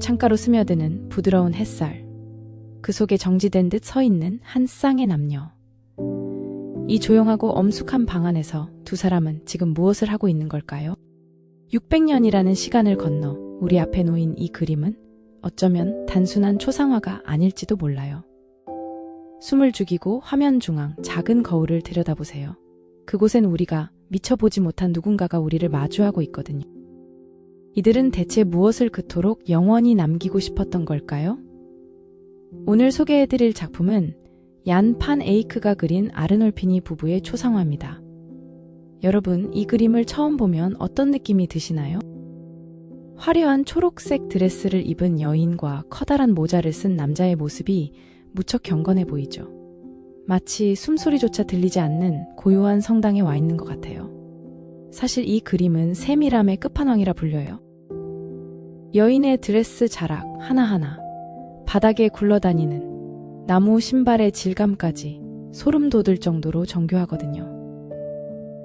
창가로 스며드는 부드러운 햇살. 그 속에 정지된 듯 서 있는 한 쌍의 남녀. 이 조용하고 엄숙한 방 안에서 두 사람은 지금 무엇을 하고 있는 걸까요? 600년이라는 시간을 건너 우리 앞에 놓인 이 그림은 어쩌면 단순한 초상화가 아닐지도 몰라요. 숨을 죽이고 화면 중앙 작은 거울을 들여다보세요. 그곳엔 우리가 미쳐보지 못한 누군가가 우리를 마주하고 있거든요. 이들은 대체 무엇을 그토록 영원히 남기고 싶었던 걸까요? 오늘 소개해드릴 작품은 얀 판 에이크가 그린 아르놀피니 부부의 초상화입니다. 여러분, 이 그림을 처음 보면 어떤 느낌이 드시나요? 화려한 초록색 드레스를 입은 여인과 커다란 모자를 쓴 남자의 모습이 무척 경건해 보이죠. 마치 숨소리조차 들리지 않는 고요한 성당에 와 있는 것 같아요. 사실 이 그림은 세밀함의 끝판왕이라 불려요. 여인의 드레스 자락 하나하나, 바닥에 굴러다니는 나무 신발의 질감까지 소름 돋을 정도로 정교하거든요.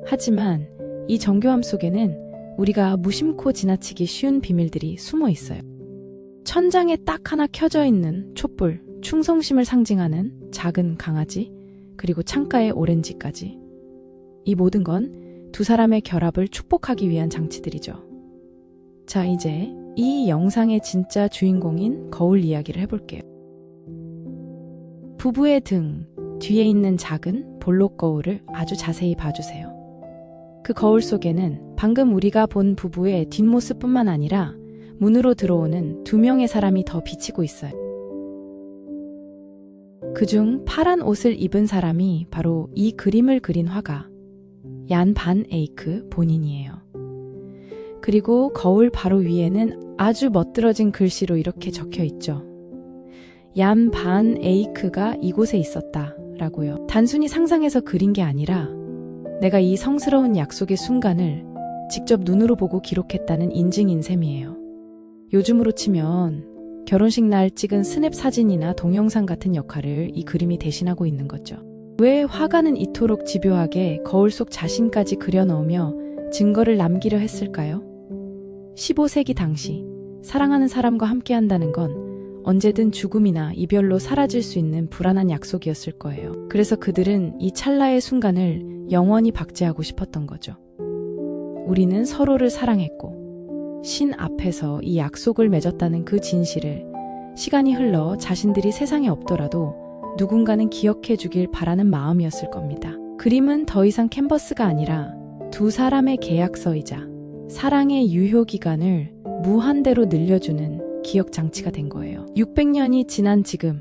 하지만 이 정교함 속에는 우리가 무심코 지나치기 쉬운 비밀들이 숨어 있어요. 천장에 딱 하나 켜져 있는 촛불, 충성심을 상징하는 작은 강아지, 그리고 창가의 오렌지까지. 이 모든 건 두 사람의 결합을 축복하기 위한 장치들이죠. 자, 이제 이 영상의 진짜 주인공인 거울 이야기를 해볼게요. 부부의 등 뒤에 있는 작은 볼록 거울을 아주 자세히 봐주세요. 그 거울 속에는 방금 우리가 본 부부의 뒷모습뿐만 아니라 문으로 들어오는 두 명의 사람이 더 비치고 있어요. 그중 파란 옷을 입은 사람이 바로 이 그림을 그린 화가 얀 반 에이크 본인이에요. 그리고 거울 바로 위에는 아주 멋들어진 글씨로 이렇게 적혀 있죠. 얀 반 에이크가 이곳에 있었다. 라고요. 단순히 상상해서 그린 게 아니라 내가 이 성스러운 약속의 순간을 직접 눈으로 보고 기록했다는 인증인 셈이에요. 요즘으로 치면 결혼식 날 찍은 스냅 사진이나 동영상 같은 역할을 이 그림이 대신하고 있는 거죠. 왜 화가는 이토록 집요하게 거울 속 자신까지 그려넣으며 증거를 남기려 했을까요? 15세기 당시 사랑하는 사람과 함께 한다는 건 언제든 죽음이나 이별로 사라질 수 있는 불안한 약속이었을 거예요. 그래서 그들은 이 찰나의 순간을 영원히 박제하고 싶었던 거죠. 우리는 서로를 사랑했고 신 앞에서 이 약속을 맺었다는 그 진실을 시간이 흘러 자신들이 세상에 없더라도 누군가는 기억해 주길 바라는 마음이었을 겁니다. 그림은 더 이상 캔버스가 아니라 두 사람의 계약서이자 사랑의 유효 기간을 무한대로 늘려주는 기억 장치가 된 거예요. 600년이 지난 지금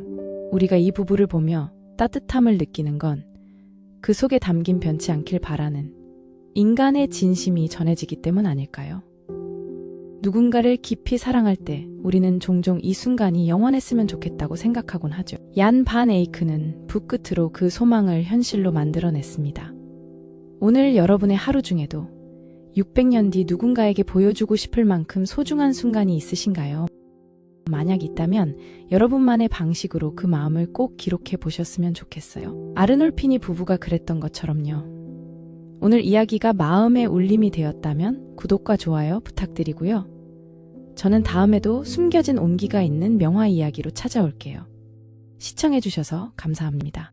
우리가 이 부부를 보며 따뜻함을 느끼는 건 그 속에 담긴 변치 않길 바라는 인간의 진심이 전해지기 때문 아닐까요? 누군가를 깊이 사랑할 때 우리는 종종 이 순간이 영원했으면 좋겠다고 생각하곤 하죠. 얀 반 에이크는 붓끝으로 그 소망을 현실로 만들어냈습니다. 오늘 여러분의 하루 중에도 600년 뒤 누군가에게 보여주고 싶을 만큼 소중한 순간이 있으신가요? 만약 있다면 여러분만의 방식으로 그 마음을 꼭 기록해 보셨으면 좋겠어요. 아르놀피니 부부가 그랬던 것처럼요. 오늘 이야기가 마음의 울림이 되었다면 구독과 좋아요 부탁드리고요. 저는 다음에도 숨겨진 온기가 있는 명화 이야기로 찾아올게요. 시청해주셔서 감사합니다.